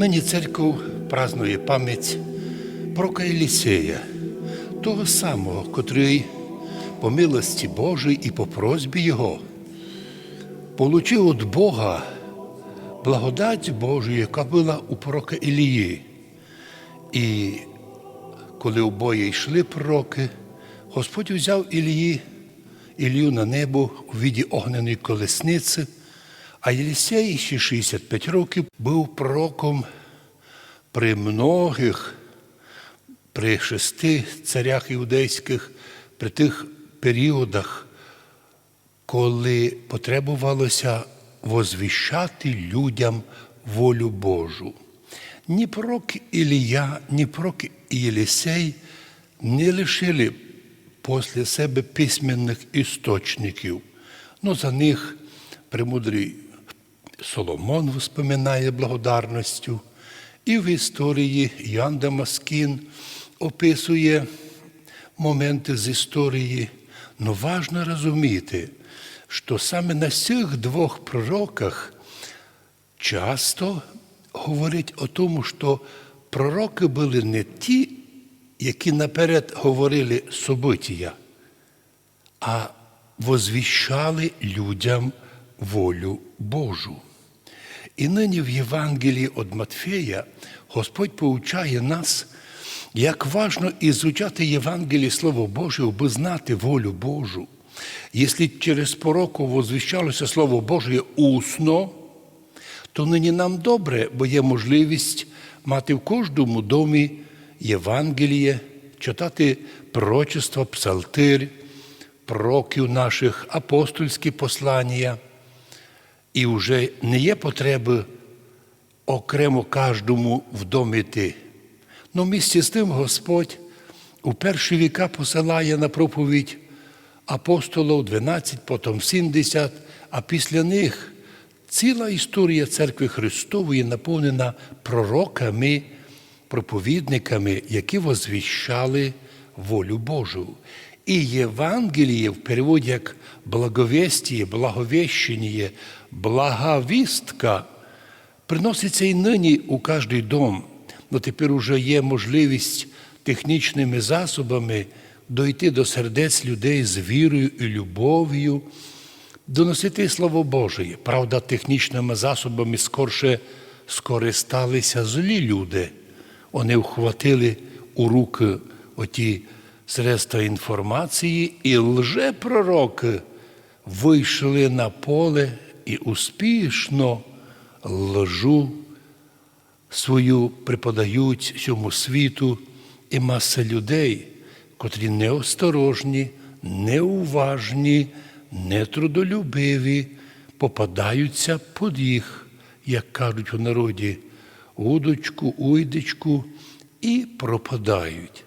Нині церков празнує пам'ять пророка Елісея, того самого, котрий по милості Божій і по просьбі Його получив від Бога благодать Божу, яка була у пророка Ілії. І коли обоє йшли пророки, Господь взяв Ілії, Ілію на небо у віді огненої колесниці, а Єлісей ще 65 років був пророком при многих, при шести царях іудейських, при тих періодах, коли потребувалося возвіщати людям волю Божу. Ні пророк Ілія, ні пророк Єлісей не лишили після себе письменних істочників. Ну, за них премудрий Соломон вспоминає благодарністю, і в історії Ян Дамаскін описує моменти з історії. Но важно розуміти, що саме на цих двох пророках часто говорить о тому, що пророки були не ті, які наперед говорили события, а возвіщали людям волю Божу. І нині в Євангелії від Матфея Господь поучає нас, як важно ізучати Євангеліє Слово Боже, аби знати волю Божу. Якщо через пороку возвіщалося Слово Боже усно, то нині нам добре, бо є можливість мати в кожному домі Євангеліє, читати пророчества, псалтир, пророків наших, апостольські послання. І вже не є потреби окремо кожному в. Ну, місці з тим Господь у перші віка посилає на проповідь апостолів 12, потім 70, а після них ціла історія церкви Христової наповнена пророками, проповідниками, які возвіщали волю Божу. І Євангеліє в переводі як благовестіє, благовещення, благовістка приноситься і нині у кожний дом. Ну тепер уже є можливість технічними засобами дойти до сердець людей з вірою і любов'ю, доносити Слово Боже. Правда, технічними засобами скорше скористалися злі люди. Вони вхватили у руки оті средства інформації, і лжепророки вийшли на поле і успішно лжу свою преподають цьому світу і маса людей, котрі неосторожні, неуважні, нетрудолюбиві, попадаються під їх, як кажуть у народі, удочку, уйдечку і пропадають.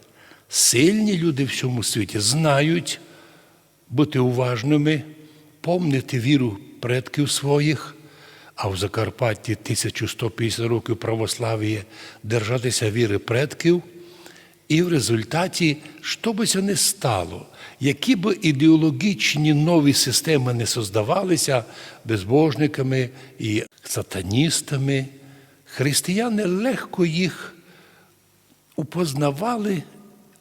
Сильні люди в цьому світі знають бути уважними, помнити віру предків своїх, а в Закарпатті 1150 років православ'я держатися віри предків. І в результаті, що би це не стало, які б ідеологічні нові системи не создавалися безбожниками і сатаністами, християни легко їх упознавали,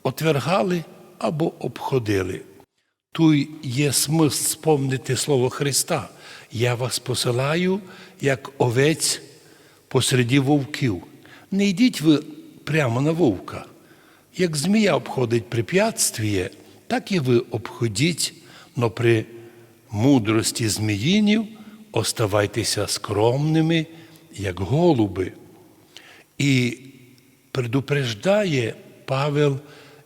отвергали або обходили. Тут є смисл спомнити слово Христа. Я вас посилаю, як овець посереді вовків. Не йдіть ви прямо на вовка. Як змія обходить препятствіє, так і ви обходіть, но при мудрості зміїнів оставайтеся скромними, як голуби. І предупреждає Павел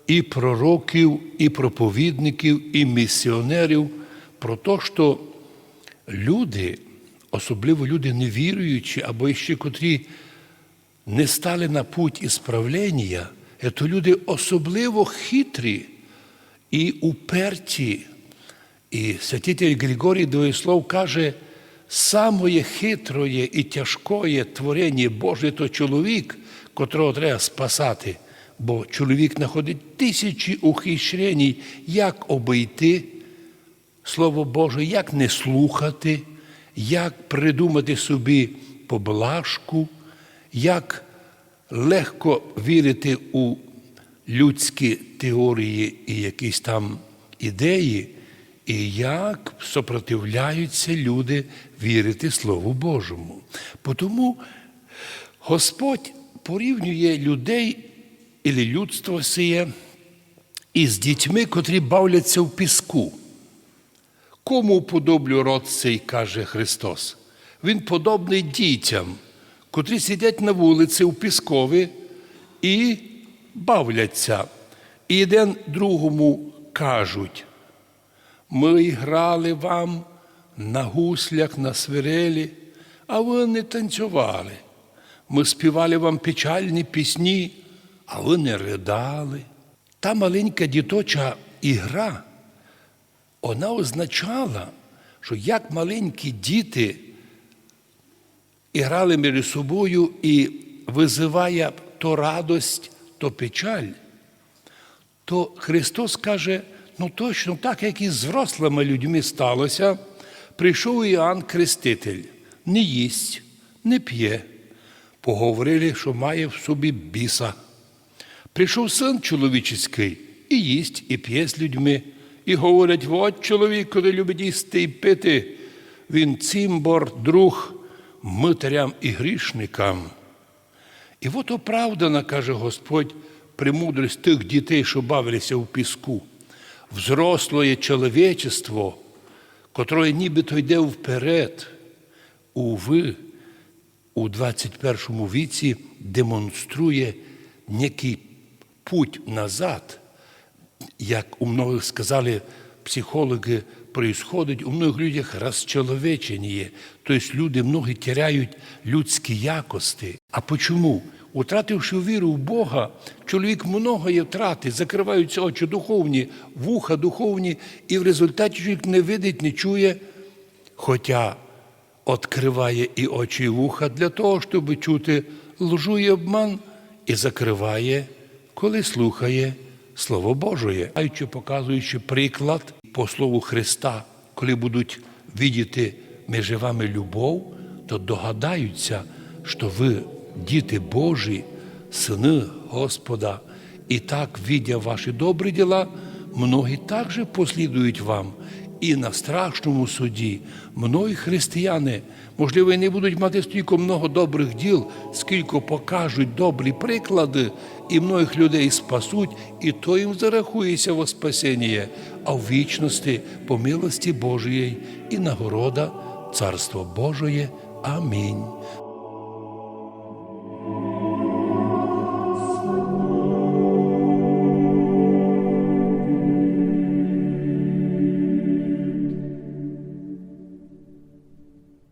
і пророків, і проповідників, і місіонерів про те, що люди, особливо люди невіруючі, або ще котрі не стали на путь ісправлення, це люди особливо хитрі і уперті. І святитель Григорій Двоєслов каже, самое хитроє і тяжкоє творення Боже то чоловік, котрого треба спасати, бо чоловік знаходить тисячі ухищрень, як обійти Слово Боже, як не слухати, як придумати собі поблажку, як легко вірити у людські теорії і якісь там ідеї, і як сопротивляються люди вірити Слову Божому. Тому Господь порівнює людей і людство сіє із дітьми, котрі бавляться в піску. Кому подоблю род цей, каже Христос? Він подобний дітям, котрі сидять на вулиці у піскові і бавляться. І один другому кажуть, ми грали вам на гуслях, на свирелі, а ви не танцювали. Ми співали вам печальні пісні, а ви не ридали. Та маленька діточа ігра, вона означала, що як маленькі діти іграли між собою і визиває то радость, то печаль, то Христос каже, ну точно так, як і з взрослими людьми сталося, прийшов Іоанн Креститель, не їсть, не п'є. Поговорили, що має в собі біса. Прийшов син чоловічий і їсть, і п'є з людьми. І говорять, от чоловік, коли любить їсти і пити, він цимбор, друг митарям і грішникам. І от оправдана, каже Господь, премудрость тих дітей, що бавилися в піску. Взрослое чоловічество, котре нібито йде вперед, уви, у 21 віці демонструє некий путь назад, як у многих сказали психологи, происходить у многих людях розчоловечення, тобто люди многі теряють людські якості. А почому? Утративши віру в Бога, чоловік многое втратить, закриваються очі духовні, вуха духовні, і в результаті чоловік не видить, не чує, хоча відкриває і очі, і вуха для того, щоб чути лжу і обман, і закриває, коли слухає Слово Божоє, Маючи, показуючи приклад по Слову Христа, коли будуть видіти між вами любов, то догадаються, що ви діти Божі, сини Господа, і так, видя ваші добрі діла, многі також послідують вам. І на страшному суді многі християни, можливо, і не будуть мати стільки много добрих діл, скільки покажуть добрі приклади, і многих людей спасуть, і то їм зарахується во спасіння, а в вічності по милості Божої і нагорода Царство Божої. Амінь.